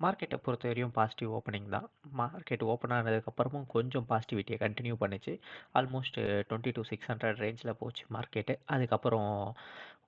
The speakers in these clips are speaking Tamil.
மார்க்கெட்டை பொறுத்த வரையும் பாசிட்டிவ் ஓப்பனிங் தான். மார்க்கெட் ஓப்பன் ஆனதுக்கப்புறமும் கொஞ்சம் பாசிட்டிவிட்டியை கண்டினியூ பண்ணிச்சு almost twenty two six hundred ரேஞ்சில் போச்சு மார்க்கெட்டு. அதுக்கப்புறம்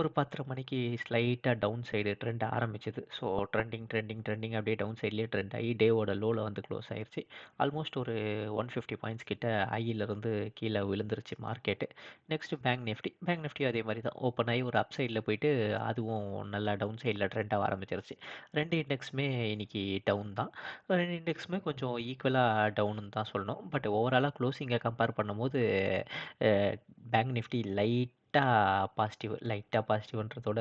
ஒரு பத்தரை மணிக்கு ஸ்லைட்டாக டவுன் சைடு ட்ரெண்ட் ஆரம்பிச்சிது ஸோ ட்ரெண்டிங், ட்ரெண்டிங், ட்ரெண்டிங் அப்படியே டவுன் சைட்லேயே ட்ரெண்ட் ஆகி டேவோட லோவில் வந்து க்ளோஸ் ஆயிடுச்சு ஆல்மோஸ்ட் ஒரு 150 பாயிண்ட்ஸ் கிட்ட ஐயிலிருந்து கீழே விழுந்துருச்சு market. Next Bank Nifty. Bank Nifty அதே மாதிரி தான். ஓப்பன் ஆகி ஒரு அப் சைடில் போயிட்டு அதுவும் நல்லா டவுன் சைடில் ட்ரெண்டாக ஆரம்பிச்சிருச்சு. ரெண்டு இண்டெக்ஸுமே இன்றைக்கி டவுன் தான். 2 இண்டெக்ஸுமே கொஞ்சம் ஈக்குவலாக டவுனுன்னு தான் சொல்லணும். பட் ஓவராலாக க்ளோசிங்கை கம்பேர் பண்ணும்போது பேங்க் நிஃப்டி லைட்டாக பாசிட்டிவ். லைட்டாக பாசிட்டிவ்ன்றதோட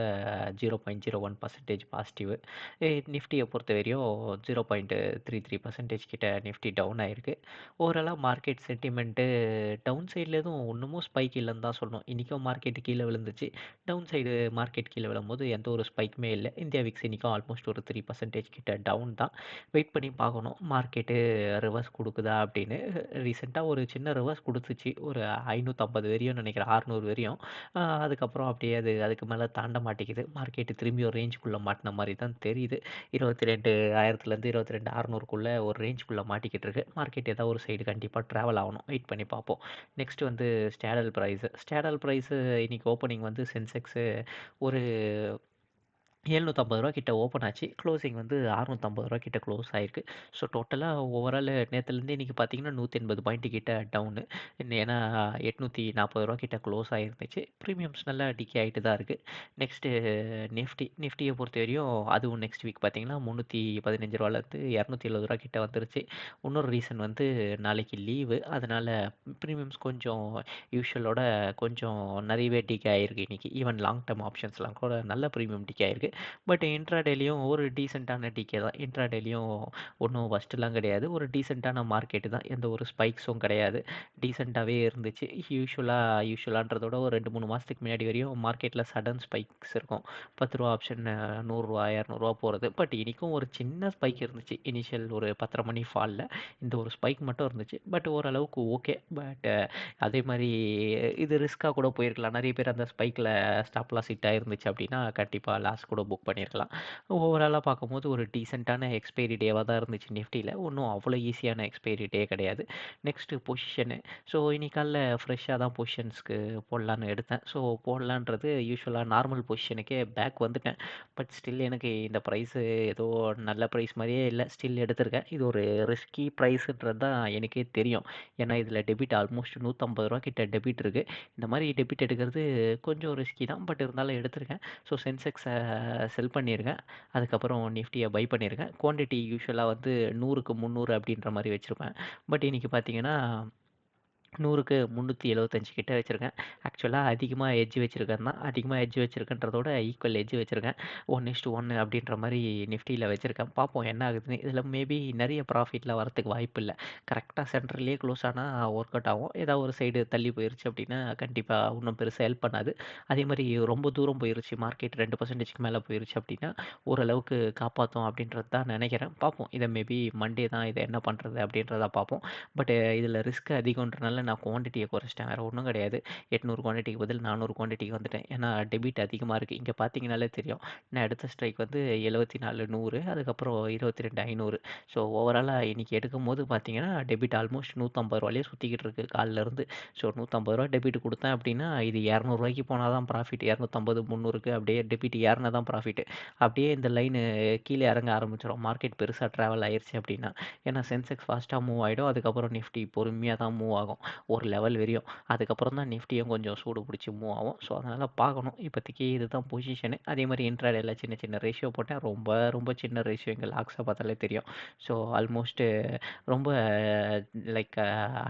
0.01% பாசிட்டிவ். நிஃப்டியை பொறுத்த வரையும் zero point three three percentage கிட்ட நிஃப்டி டவுன் ஆகிருக்கு ஓவராலா மார்க்கெட் சென்டிமெண்ட்டு டவுன் சைடில் எதுவும் ஒன்றுமும் ஸ்பைக் இல்லைன்னு தான் சொல்லணும். இன்றைக்கும் மார்க்கெட்டு கீழே விழுந்துச்சு. டவுன் சைடு மார்க்கெட் கீழே விழும்போது எந்த ஒரு ஸ்பைக்குமே இல்லை இந்தியா விக்ஸ் இன்னைக்கும் ஆல்மோஸ்ட் ஒரு த்ரீ பர்சன்டேஜ் கிட்ட டவுன் தான். வெயிட் பண்ணி பார்க்கணும். மார்க்கெட்டு ரிவர்ஸ் கொடுக்குதா அப்படின்னு. ரீசெண்டாக ஒரு சின்ன ரிவர்ஸ் கொடுத்துச்சு ஒரு ஐநூற்றம்பது வரையும் நினைக்கிறேன் அறநூறு வரையும். அதுக்கப்புறம் அப்படியே அது அதுக்கு மேலே தாண்ட மாட்டேங்குது. மார்க்கெட்டு திரும்பி ஒரு ரேஞ்சுக்குள்ளே மாட்டின மாதிரி தான் தெரியுது. 22,000லேருந்து 22,600க்குள்ள ஒரு ரேஞ்சுக்குள்ளே மாட்டிக்கிட்டு இருக்கு. மார்க்கெட் ஏதாவது ஒரு சைடு கண்டிப்பாக ட்ராவல் ஆகணும். வெயிட் பண்ணி பார்ப்போம். நெக்ஸ்ட் வந்து ஸ்டேடல் பிரைஸ். ஸ்டேடல் ப்ரைஸு இன்றைக்கி ஓப்பனிங் வந்து சென்செக்ஸு ஒரு எழுநூற்றம்பது ரூபா கிட்ட ஓப்பன் ஆச்சு. க்ளோசிங் வந்து அறுநூற்றம்பது ரூபா கிட்ட க்ளோஸ் ஆயிருக்கு. ஸோ டோட்டலாக ஓவரால் நேற்றுலேருந்து இன்னைக்கு பார்த்தீங்கன்னா 180 பாயிண்ட் கிட்ட டவுனு. ஏன்னா ரூ. 840 கிட்ட க்ளோஸ் ஆகிருந்துச்சு ப்ரீமியம்ஸ் நல்லா டிக்கே ஆகிட்டு தான் இருக்குது நெக்ஸ்ட்டு நிஃப்டி. பொறுத்த வரையும் அதுவும் நெக்ஸ்ட் வீக் பார்த்தீங்கன்னா முந்நூற்றி பதினஞ்சு ரூபாலேருந்து இரநூத்தி எழுபது ரூபா கிட்ட வந்துருச்சு. இன்னொரு ரீசன் வந்து நாளைக்கு லீவு. அதனால் ப்ரீமியம்ஸ் கொஞ்சம் யூஷுவலோட கொஞ்சம் நிறையவே டிக்கே ஆகிருக்கு இன்னைக்கு. ஈவன் லாங் டேர்ம் ஆப்ஷன்ஸ்லாம் கூட நல்ல ப்ரீமியம் டிக்கே ஆகிருக்கு பட் இன்ட்ராடேலயும் ஒரு டீசெண்டான டிகே தான். இன்ட்ராடேலயும் ஒன்றும் ஃபஸ்ட்டுலாம் கிடையாது. ஒரு டீசெண்டான மார்க்கெட்டு தான். எந்த ஒரு ஸ்பைக்ஸும் கிடையாது. டீசெண்டாகவே இருந்துச்சு. யூஷுவலாக யூஷுவலான்றதோட ஒரு ரெண்டு மூணு மாதத்துக்கு முன்னாடி வரையும் மார்க்கெட்டில் சடன் ஸ்பைக்ஸ் இருக்கும். பத்து ரூபா ஆப்ஷன் நூறுரூவா இரநூறுவா போகிறது பட் இன்றைக்கும் ஒரு சின்ன ஸ்பைக் இருந்துச்சு. இனிஷியல் ஒரு பத்தரை மணி ஃபாலில் இந்த ஒரு ஸ்பைக் மட்டும் இருந்துச்சு. பட் ஓரளவுக்கு ஓகே. பட் அதே மாதிரி இது ரிஸ்க்காக கூட போயிருக்கலாம். நிறைய பேர் அந்த ஸ்பைக்கில் ஸ்டாப்லாம் சிட்டாக இருந்துச்சு அப்படின்னா, கண்டிப்பாக லாஸ் கூட புக் பண்ணியிருக்கலாம். ஓவராலாக பார்க்கும்போது ஒரு டீசெண்டான எக்ஸ்பைரி டேவாக தான் இருந்துச்சு நிஃப்டியில் ஒன்றும் அவ்வளோ ஈஸியான எக்ஸ்பைரி டே கிடையாது. Next position. ஸோ இன்றைக்கால ஃப்ரெஷ்ஷாக தான் பொசிஷன்ஸ்க்கு போடலான்னு எடுத்தேன். ஸோ போடலான்றது யூஸ்வலாக நார்மல் பொசிஷனுக்கே பேக் வந்துட்டேன். பட் ஸ்டில் எனக்கு இந்த ப்ரைஸு ஏதோ நல்ல ப்ரைஸ் மாதிரியே இல்லை ஸ்டில் எடுத்திருக்கேன். இது ஒரு ரிஸ்கி ப்ரைஸுன்றது தான் எனக்கே தெரியும். ஏன்னா இதில் டெபிட் ஆல்மோஸ்ட் நூற்றம்பது ரூபா கிட்ட டெபிட் இருக்குது இந்த மாதிரி டெபிட் எடுக்கிறது கொஞ்சம் ரிஸ்கி தான். பட் இருந்தாலும் எடுத்திருக்கேன். ஸோ சென்செக்ஸை செல் பண்ணியிருக்கேன். அதுக்கப்புறம் நிஃப்டியை பை பண்ணியிருக்கேன். குவான்டிட்டி யூஸ்வலாக வந்து 100க்கு 300 அப்படின்ற மாதிரி வச்சுருப்பேன் பட் இன்றைக்கி பார்த்தீங்கன்னா நூறுக்கு முந்நூற்றி எழுபத்தஞ்சு கிட்டே வச்சுருக்கேன் ஆக்சுவலாக அதிகமாக எஜ்ஜு வச்சுருக்கேன் தான். அதிகமாக எஜ்ஜு வச்சுருக்கேன்றதோட ஈக்குவல் எஜ்ஜு வச்சுருக்கேன் ஒன் இஸ்ட் ஒன்று அப்படின்ற மாதிரி நிஃப்டியில் வச்சுருக்கேன் பார்ப்போம் என்ன ஆகுதுன்னு. இதில் மேபி நிறைய ப்ராஃபிட்டில் வரதுக்கு வாய்ப்பு இல்லை கரெக்டாக சென்டர்லயே க்ளோஸ் ஆனால் ஒர்க் அவுட் ஆகும். ஏதாவது ஒரு சைடு தள்ளி போயிருச்சு அப்படின்னா, கண்டிப்பாக ஒன்றும் பெருசாக ஹெல்ப் பண்ணாது. அதே மாதிரி ரொம்ப தூரம் போயிருச்சு மார்க்கெட் ரெண்டு பர்சன்டேஜ்க்கு மேலே போயிருச்சு அப்படின்னா, ஓரளவுக்கு காப்பாற்றும் அப்படின்றது தான் நினைக்கிறேன் பார்ப்போம். இதை மேபி மண்டே தான் இதை என்ன பண்ணுறது அப்படின்றத பார்ப்போம். பட் இதில் ரிஸ்க் நான் குவான்டிட்டியை குறைச்சிட்டேன். வேறு ஒன்றும் கிடையாது. 800 குவான்டிட்டிக்கு பதில் 400 குவான்டிட்டிக்கு வந்துட்டேன். ஏன்னா டெபிட் அதிகமாக இருக்குது இங்கே பார்த்தீங்கனாலே தெரியும். நான் எடுத்த ஸ்ட்ரைக் வந்து 74,100 அதுக்கப்புறம் 22,500 ஸோ ஓவராலாக இன்றைக்கி எடுக்கும் போது பார்த்தீங்கன்னா, டெபிட் ஆல்மோஸ்ட் நூற்றம்பது ரூபாயிலே சுற்றிக்கிட்டு இருக்குது காலிலேருந்து ஸோ நூற்றம்பது ரூபா டெபிட் கொடுத்தேன் அப்படின்னா, இது இரநூறுவாய்க்கு போனால் தான் ப்ராஃபிட். 250, 300க்கு அப்படியே டெபிட் ஏறுனா தான் ப்ராஃபிட். அப்படியே இந்த லைனு கீழே இறங்க ஆரம்பிச்சிடும் மார்க்கெட் பெருசாக ட்ராவல் ஆயிடுச்சு அப்படின்னா. ஏன்னா சென்செக்ஸ் ஃபாஸ்ட்டாக மூவ் ஆகிடும் அதுக்கப்புறம் நிஃப்டி பொறுமையாக தான் மூவ் ஆகும். ஒரு லெவல் வரையும். அதுக்கப்புறம் தான் நிஃப்டியும் கொஞ்சம் சூடு பிடிச்சி மூவ் ஆகும். ஸோ அதனால் பார்க்கணும். இப்போதைக்கு இதுதான் பொசிஷனு. அதே மாதிரி இன்ட்ராடேல சின்ன சின்ன ரேஷியோ போட்டேன். ரொம்ப ரொம்ப சின்ன ரேஷியோ எங்கள் லாக்ஸை பார்த்தாலே தெரியும். ஸோ ஆல்மோஸ்ட்டு ரொம்ப லைக்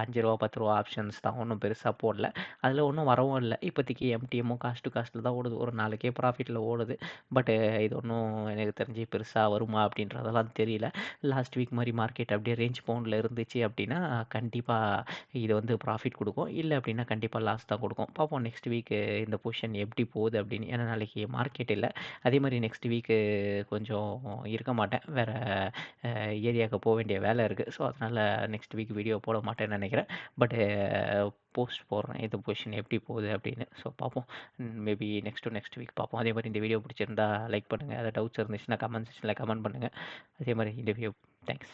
அஞ்சு ரூபா பத்து ரூபா ஆப்ஷன்ஸ் தான். ஒன்றும் பெருசாக போடல. அதில் ஒன்றும் வரவும் இல்லை இப்போதைக்கு எம்டிஎம்மும் காஸ்ட் டு காஸ்ட்டில் தான் ஓடுது. ஒரு நாளைக்கே ப்ராஃபிட்டில் ஓடுது. பட்டு இது ஒன்றும் எனக்கு தெரிஞ்சு பெருசாக வருமா அப்படின்றதெல்லாம் தெரியல. லாஸ்ட் வீக் மாதிரி மார்க்கெட் அப்படியே ரேஞ்ச் பவுண்டில் இருந்துச்சு அப்படின்னா, கண்டிப்பாக இது வந்து வந்து ப்ராஃபிட் கொடுக்கும். இல்லை அப்படின்னா கண்டிப்பாக லாஸ் தான் கொடுக்கும். பார்ப்போம் நெக்ஸ்ட் வீக்கு இந்த பொசிஷன் எப்படி போகுது அப்படின்னு. ஏன்னா நாளைக்கு மார்க்கெட் இல்லை. அதே மாதிரி நெக்ஸ்ட் வீக்கு கொஞ்சம் இருக்க மாட்டேன். வேறு ஏரியாவுக்கு போக வேண்டிய வேலை இருக்குது ஸோ அதனால் நெக்ஸ்ட் வீக் வீடியோ போட மாட்டேன்னு நினைக்கிறேன். பட்டு போஸ்ட் போடுறேன். இந்த பொசிஷன் எப்படி போகுது அப்படின்னு. ஸோ பார்ப்போம். Maybe next to next week பார்ப்போம். அதே மாதிரி இந்த வீடியோ பிடிச்சிருந்தா லைக் பண்ணுங்கள் அதை டவுட்ஸ் இருந்துச்சுன்னா கமெண்ட் செக்ஷனில் கமெண்ட் பண்ணுங்கள் அதே மாதிரி இந்த வீடியோ தேங்க்ஸ்